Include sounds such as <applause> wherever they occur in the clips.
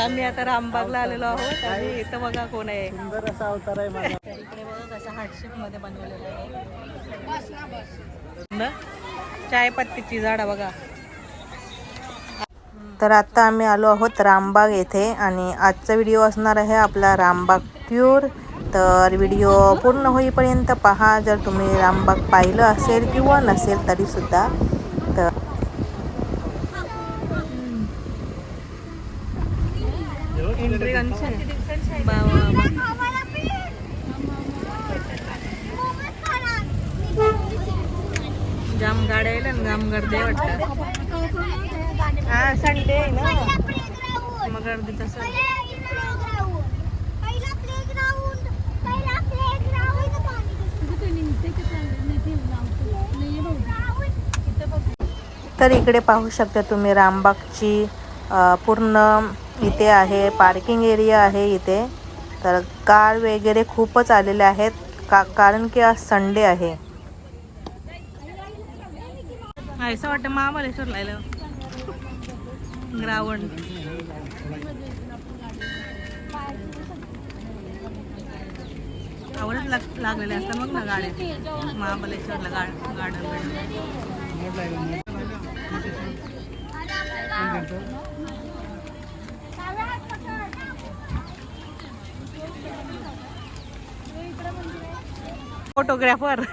आम्ही आता रामबागला आलेलो आहोत आणि इथं बघा कोण आहे. सुंदर असा अवतार आहे माझा. इकडे बघा कसं हार्डशिपमध्ये बनवलेलं आहे. न? चायपत्तीची झाडं बघा. तर आता आम्ही आलो आहोत रामबाग येथे आणि आजचा व्हिडिओ असणार आहे आपला रामबाग टूर तर व्हिडिओ पूर्ण होईपर्यंत पहा जर तुम्ही रामबाग पाहिलं असेल किंवा नसेल तरीसुद्धा. तर वा. जाम गाड्या येईल ना जाम गर्दी वाटतं. हा संडे आहे ना? मग गर्दी तसं. तर इकडे पाहू शकता तुम्ही रामबागची पूर्ण इथे आहे पार्किंग एरिया आहे इथे. तर कार वगैरे खूपच आलेले आहेत का कारण की आज संडे आहे. असं वाटतं महाबळेश्वरला आलं ग्रावण. आवडच लाग लागलेले असतात मग ना गाड्या महाबळेश्वरला गा गार्डन फोटोग्राफर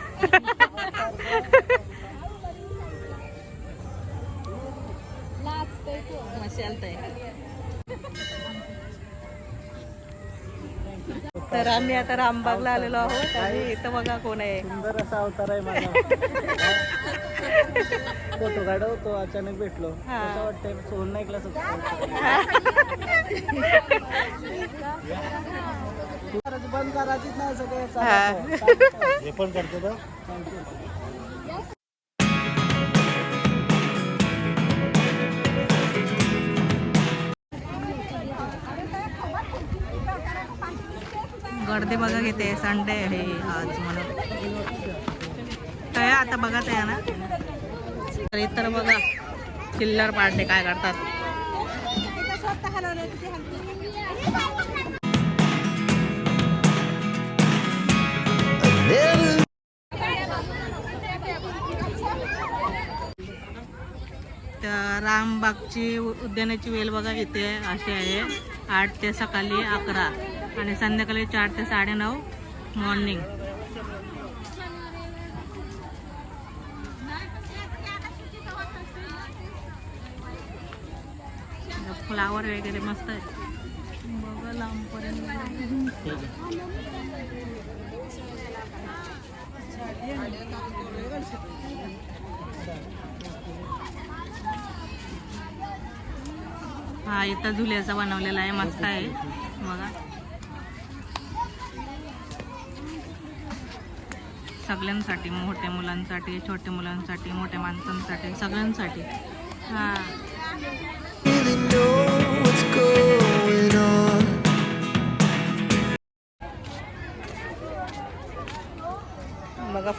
तर आम्ही आता रामबागला आलेलो आहोत आणि इथं बघा कोण आहे. सुंदर असा अवतार आहे माझा. फोटो काढवतो अचानक भेटलो. कसं वाटतंय सोन ऐकला <laughs> बंद करायचीच नाही सगळं. हे. पण करतो का? गर्दी बघा किती संडे आहे आज म्हणून. काय आता बघत आहे ना. तर इतर बघा चिल्लर पार्टी काय करतात. तर रामबागची उ- उद्यानाची वेल बघा इथे अशी आहे. आठ ते सकाळी अकरा आणि संध्याकाळी चार ते साडेनऊ मॉर्निंग फ्लावर वगैरे मस्त आहे. बघा लांबपर्यंत. हा इथं झुल्याचा बनवलेला आहे मस्त आहे. बघा. सगळ्यांसाठी मोठ्या मुलांसाठी छोट्या मुलांसाठी मोठ्या माणसांसाठी सगळ्यांसाठी. हा.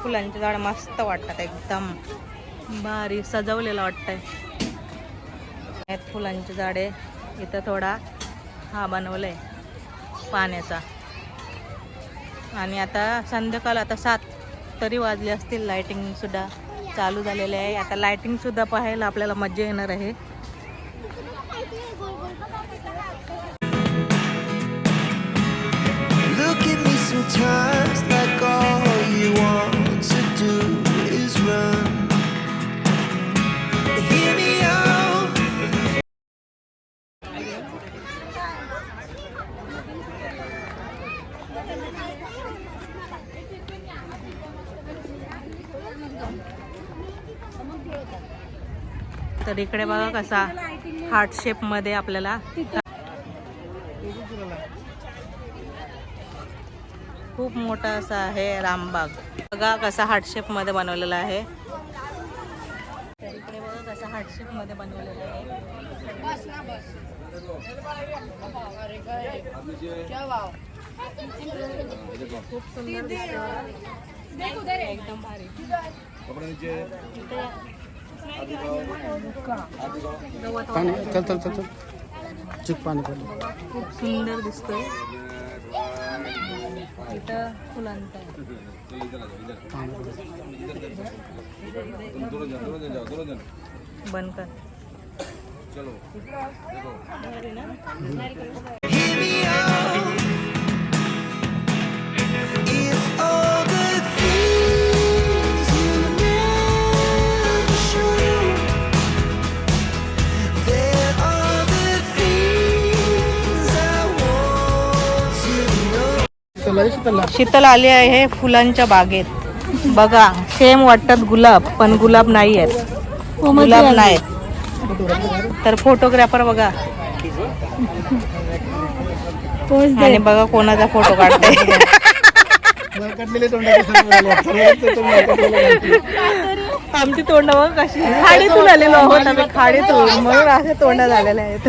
फुलांची झाड मस्त वाटतात एकदम. भारी सजवलेलं वाटतंय. आहेत फुलांची झाडे इथं थोडा हा बनवलंय पाण्याचा. आणि आता संध्याकाळ आता सात तरी वाजले असतील लाइटिंग सुद्धा चालू झालेले आहे. आता लाइटिंग सुद्धा पाहायला आपल्याला मजा येणार आहे. Time तर इकडे बघा कसा हार्ट शेपमध्ये आपल्याला. खूप मोठा असा आहे रामबाग. बघा कसा हार्ट शेपमध्ये बनवलेला आहे. तर इकडे बघा कसा मध्ये बनवलेला आहे. खूप सुंदर एकदम भारी. गवत वगैरे. चल चल चल चल चिक पाणी पडलं खूप सुंदर दिसतोय इथं फुलांचा आहे. बंद कर Hear शीतल आली आहे फुलांच्या बागेत. बघा सेम वाटतात गुलाब पण गुलाब नाही आहेत गुलाब नाहीत तर फोटोग्राफर बघा. आणि बघा कोणाचा फोटो काढते. आमची तोंड बघ कशी खाडीतून आलेलो आहोत आम्ही खाडीतून. म्हणून असे तोंड झालेले आहेत.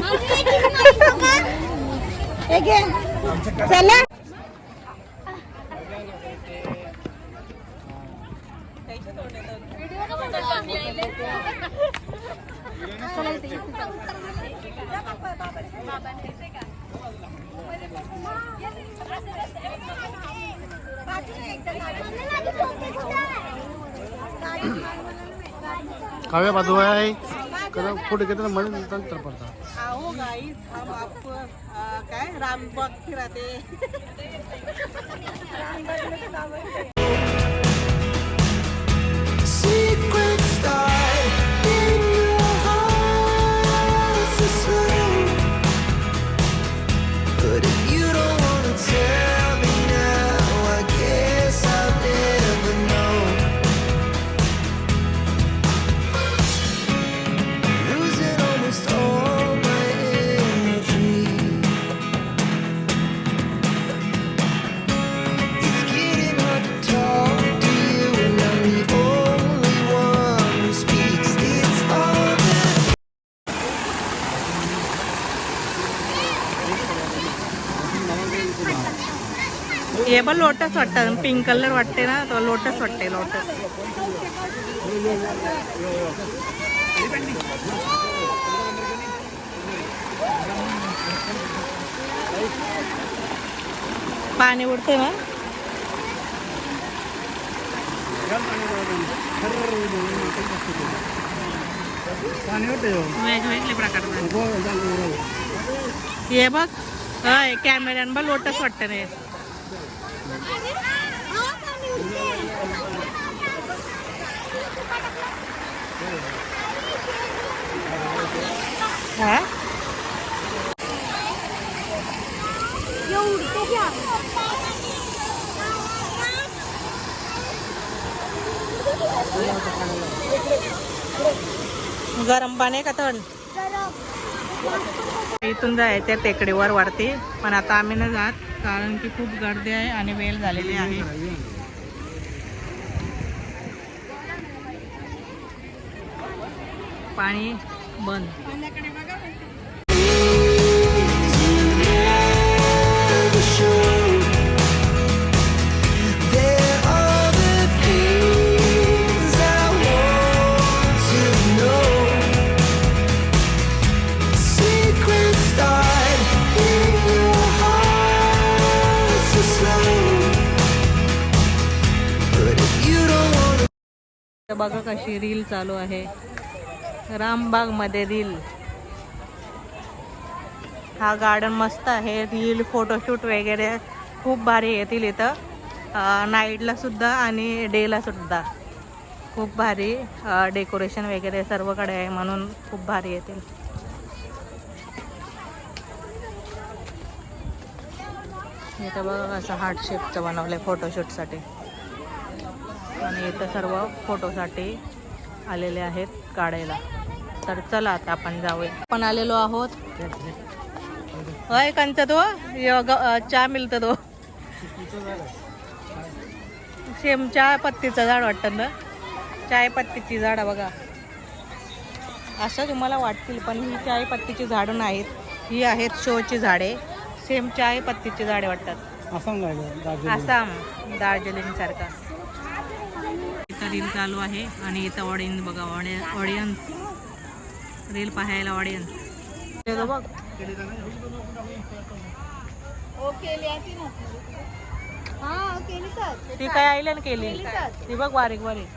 चला. काव्या बाजू आहे. करा फोटो घेताना मध्ये नंतर पडतात आओ गाईस हम आपको काय? रामबाग फिराते. Secret पण लोटस वाटतं पिंक कलर वाटते ना तो लोटस वाटते लोटस पाणी उडते ना? वेगवेगळे प्रकार हे बघ. कॅमेऱ्यान बघ लोटस वाटतं नाही हा? गरम पाणी का थंड? इथून जायचं टेकडीवर वरती पण आता आम्ही न जात. कारण की खूप गर्दी आहे आणि वेळ झालेली आहे. पाणी बंद. बघा कशी रील चालू आहे. रामबागमध्ये रील. हा गार्डन मस्त आहे. रील फोटोशूट वगैरे खूप भारी येतील इथं. नाईटला सुद्धा आणि डेला सुद्धा. खूप भारी डेकोरेशन वगैरे सर्वकडे आहे म्हणून खूप भारी येतील. इथं बघा असं हार्ट शेपचं बनवलं आहे फोटोशूटसाठी आणि इथं सर्व फोटोसाठी आलेले आहेत काढायला. तर चला आता आपण जाऊया. आपण आलेलो आहोत. होय कंच तो चहा मिळतं तो. शेम चहा पत्तीचं झाड वाटतं ना? चाय पत्तीची झाडं बघा. असं तुम्हाला वाटतील पण ही चाय पत्तीची झाडं नाहीत. ही आहेत शोची झाडे. सेम चाय पत्तीची झाडे वाटतात. आसाम दार्जिलिंग. सारखा रील चालू आहे आणि इथं ऑडियन्स बघा ऑडियन्स ऑडियन्स. रील पाहायला ऑडियन्स. ती काय आईल ना केली? ती बघ बारीक बारीक